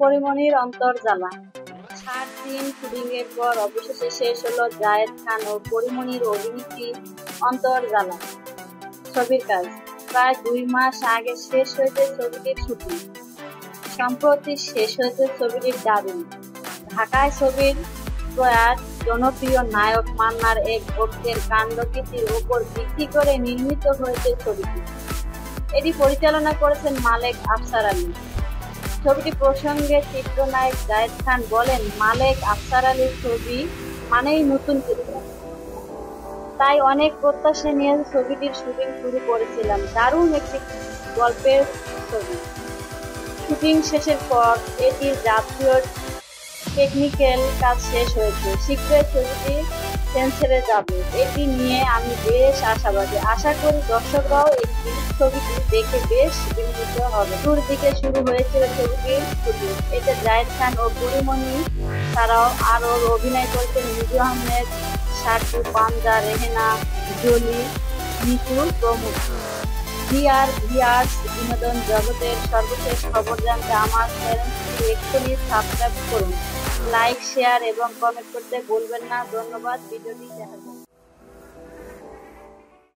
পরিমণির অন্তর্জালা সাত দিন শুটিং এর পর অবশেষে শেষ হলো জায়েদ খান ও পরিমণির অভিনীতি অন্তর্জালা ছবির কাজ। প্রায় দুই মাস আগে শেষ হয়েছে ছবিটির শুটিং। সম্প্রতি শেষ হয়েছে ছবিটির ডাবিং। ঢাকায় ছবির প্রয়াত জনপ্রিয় নায়ক মান্নার এক ভক্তের কাণ্ডকীর্তির উপর ভিত্তি করে নির্মিত হয়েছে ছবিটি। এটি পরিচালনা করেছেন মালেক আফসার আলী। ছবিটি প্রসঙ্গে চিত্রনায়ক জায়েদ খান বলেন, মালেক আফসার আলীর ছবি মানেই নতুন তাই অনেক প্রত্যাশা নিয়ে ছবিটির শুটিং শুরু করেছিলাম। দারুণ একটি গল্পের ছবি। শুটিং শেষের পর এটির জাতীয় টেকনিক্যাল কাজ শেষ হয়েছে। শীঘ্রই ছবিটি সেন্সরে যাবে? এটি নিয়ে আমি বেশ আশাবাদী। আশা করি দর্শকরাও একটি ছবিটি দেখে বেশ বিনোদিত হবে। দূর দিকে শুরু হয়েছিল ছবিটির শুটিং এতে জায়েদ খান ও পরিমণি তারাও আরও অভিনয় করছেন মিজু আহমেদ সাকু পাঞ্জা, রেহেনা, জলি মিতু প্রমুখ। ভিআর, ভিআরস বিনোদন জগতের সর্বশেষ খবর জানতে আমার চ্যানেলটি এক্ষুনি সাবস্ক্রাইব করুন। লাইক শেয়ার এবং কমেন্ট করতে ভুলবেন না ধন্যবাদ ভিডিওটি দেখার জন্য।